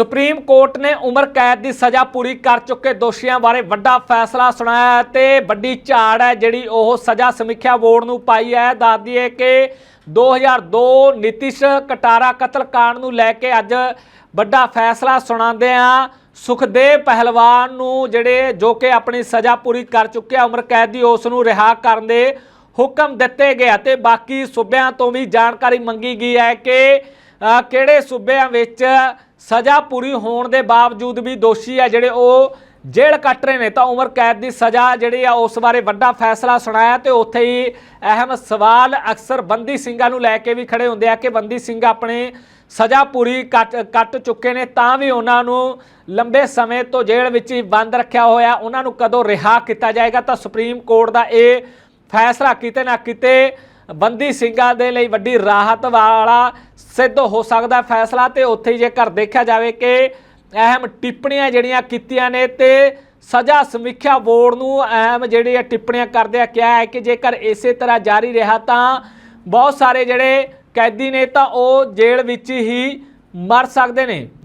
Supreme court ਨੇ ਉਮਰ ਕੈਦ ਦੀ ਸਜ਼ਾ ਪੂਰੀ ਕਰ ਚੁੱਕੇ ਦੋਸ਼ੀਆਂ ਬਾਰੇ ਵੱਡਾ ਫੈਸਲਾ ਸੁਣਾਇਆ ਹੈ ਤੇ ਵੱਡੀ ਝਾੜ ਹੈ ਜਿਹੜੀ ਉਹ ਸਜ਼ਾ ਸਮੀਖਿਆ ਬੋਰਡ ਨੂੰ ਪਾਈ ਹੈ। ਦੱਸ ਦਈਏ ਕਿ 2002 ਨਿਤਿਸ਼ ਕਟਾਰਾ ਕਤਲ ਕਾਂਡ ਨੂੰ ਲੈ ਕੇ ਅੱਜ ਵੱਡਾ ਫੈਸਲਾ ਸੁਣਾਉਂਦੇ ਆ ਸੁਖਦੇਵ ਪਹਿਲਵਾਨ ਨੂੰ ਜਿਹੜੇ ਜੋ ਕਿ ਆਪਣੀ ਸਜ਼ਾ ਪੂਰੀ ਕਰ ਚੁੱਕਿਆ ਉਮਰ ਕੈਦ ਦੀ ਉਸ ਨੂੰ ਰਿਹਾ ਕਰਨ ਦੇ ਹੁਕਮ ਦਿੱਤੇ ਗਏ ਅਤੇ ਬਾਕੀ ਸੂਬਿਆਂ ਤੋਂ ਵੀ ਜਾਣਕਾਰੀ ਮੰਗੀ ਗਈ ਹੈ ਕਿ ਕਿਹੜੇ ਸੂਬਿਆਂ ਵਿੱਚ ਸਜ਼ਾ ਪੂਰੀ ਹੋਣ ਦੇ ਬਾਵਜੂਦ ਵੀ ਦੋਸ਼ੀ ਆ ਜਿਹੜੇ ਉਹ ਜੇਲ੍ਹ ਕੱਟ ਰਹੇ ਨੇ? ਤਾਂ ਉਮਰ ਕੈਦ ਦੀ ਸਜ਼ਾ ਜਿਹੜੀ ਆ, ਉਸ ਬਾਰੇ ਵੱਡਾ ਫੈਸਲਾ ਸੁਣਾਇਆ ਤੇ ਉੱਥੇ ਹੀ ਅਹਿਮ ਸਵਾਲ ਅਕਸਰ ਬੰਦੀ ਸਿੰਘਾਂ ਨੂੰ ਲੈ ਕੇ ਵੀ ਖੜੇ ਹੁੰਦੇ ਆ ਕਿ ਬੰਦੀ ਸਿੰਘ ਆਪਣੇ ਸਜ਼ਾ ਪੂਰੀ ਕੱਟ ਕੱਟ ਚੁੱਕੇ ਨੇ, ਤਾਂ ਵੀ ਉਹਨਾਂ ਨੂੰ ਲੰਬੇ ਸਮੇਂ ਤੋਂ ਜੇਲ੍ਹ ਵਿੱਚ ਹੀ ਬੰਦ ਰੱਖਿਆ ਹੋਇਆ, ਉਹਨਾਂ ਨੂੰ ਕਦੋਂ ਰਿਹਾ ਕੀਤਾ ਜਾਏਗਾ? ਤਾਂ ਸੁਪਰੀਮ ਕੋਰਟ ਦਾ ਇਹ ਫੈਸਲਾ ਕਿਤੇ ਨਾ ਕਿਤੇ ਬੰਦੀ ਸਿੰਘਾਂ ਦੇ ਲਈ ਵੱਡੀ ਰਾਹਤ ਵਾਲਾ ਸਿੱਧ ਹੋ ਸਕਦਾ ਫੈਸਲਾ ਤੇ ਉੱਥੇ ਜੇਕਰ ਦੇਖਿਆ ਜਾਵੇ ਕਿ ਅਹਿਮ ਟਿੱਪਣੀਆਂ ਜਿਹੜੀਆਂ ਕੀਤੀਆਂ ਨੇ ਤੇ ਸਜ਼ਾ ਸਮੀਖਿਆ ਬੋਰਡ ਨੂੰ ਅਹਿਮ ਜਿਹੜੀਆਂ ਟਿੱਪਣੀਆਂ ਕਰਦਿਆਂ ਕਿਹਾ ਹੈ ਕਿ ਜੇਕਰ ਇਸੇ ਤਰ੍ਹਾਂ ਜਾਰੀ ਰਿਹਾ ਤਾਂ ਬਹੁਤ ਸਾਰੇ ਜਿਹੜੇ ਕੈਦੀ ਨੇ ਤਾਂ ਉਹ ਜੇਲ੍ਹ ਵਿੱਚ ਹੀ ਮਰ ਸਕਦੇ ਨੇ।